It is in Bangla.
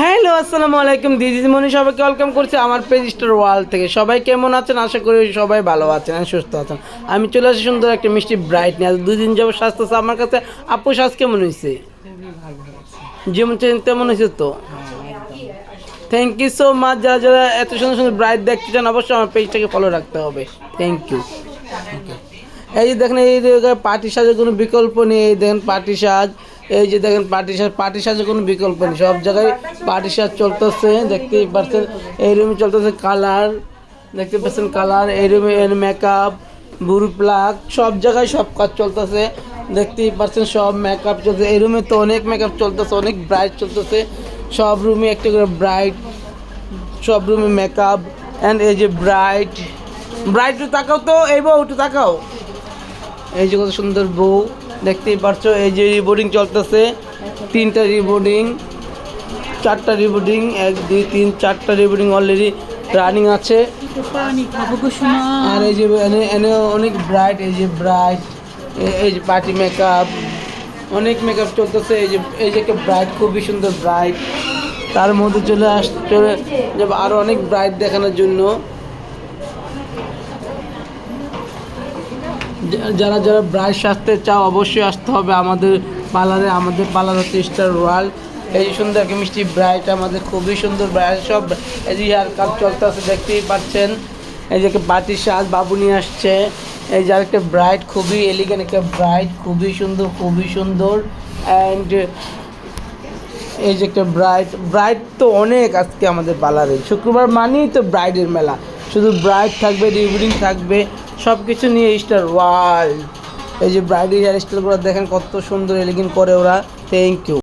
হ্যালো, আসসালামু আলাইকুম। দিদি মনি সবাইকে ওয়েলকাম করছি আমার পেজ স্টার ওয়ার্ল্ড থেকে। সবাই কেমন আছেন? আশা করি সবাই ভালো আছেন সুস্থ আছেন। আমি চলে আসি সুন্দর একটা মিষ্টি ব্রাইট নিয়ে আজ দুই দিন যাব স্বাস্থ্য আছে আমার কাছে। আপু শ্বাস কেমন হয়েছে? যেমন চেন তেমন হয়েছে তো? থ্যাংক ইউ সো মাচ যারা যারা এত সুন্দর সুন্দর ব্রাইট দেখতে চান, অবশ্যই আমার পেজটাকে ফলো রাখতে হবে। থ্যাংক ইউ এই যে দেখেন, এই যে পার্টি সাজের কোনো বিকল্প নেই, এই দেখেন পার্টি সাজ, এই যে দেখেন পার্টি সাজ পার্টি সাজের কোনো বিকল্প নেই, সব জায়গায় পার্টি সাজ চলতেছে, দেখতেই পাচ্ছেন, এই রুমে চলতেছে কালার, দেখতে পাচ্ছেন কালার, এই রুমে মেকআপ বুড়ি প্লাক সব জায়গায় সব কাজ চলতেছে, দেখতেই পাচ্ছেন সব মেকআপ চলছে এই রুমে তো অনেক মেকআপ চলতেছে, অনেক ব্রাইট চলতেছে, সব রুমে একটা করে ব্রাইট সব রুমে মেকআপ অ্যান্ড এই যে ব্রাইট ব্রাইট তাকাও তো, এই একটু তাকাও। এই যে কত সুন্দর বউ, দেখতেই পারছ, এই যে রিবোর্ডিং চলতেছে, তিনটা রিবোর্ডিং, চারটা রিবোর্ডিং, এক, দুই, তিন, চারটা রিবোর্ডিং অলরেডি রানিং আছে। আর এই যে এনে অনেক ব্রাইট এই যে ব্রাইট এই যে পার্টি মেকআপ অনেক মেকআপ চলতেছে, এই যে এই যে একটা ব্রাইট খুবই সুন্দর ব্রাইট তার মধ্যে চলে আস চলে আরও অনেক ব্রাইট দেখানোর জন্য। যারা যারা ব্রাইট সাজতে চাও, অবশ্যই আসতে হবে আমাদের পার্লারে। আমাদের পার্লার হচ্ছে স্টার ওয়ার্ল্ড এই সুন্দর মিষ্টি ব্রাইট আমাদের খুবই সুন্দর ব্রাইট সব এই যে হেয়ার কাপ চলতেছে দেখতেই পাচ্ছেন। এই যে বাটির সাজ বাবু নিয়ে আসছে। এই যে আরেকটা ব্রাইট, খুবই এলিগেন্ট একটা ব্রাইট, খুবই সুন্দর খুবই সুন্দর। অ্যান্ড এই যে একটা ব্রাইট ব্রাইট তো অনেক আজকে আমাদের পার্লারে। শুক্রবার মানেই তো ব্রাইডের মেলা। শুধু ব্রাইড থাকবে রিভিডিং থাকবে সব কিছু নিয়ে স্টার ওয়ার্ল্ড এই যে ব্রাইডের হেয়ার স্টাইলগুলো দেখেন কত সুন্দর এলিগিন করে ওরা। Thank you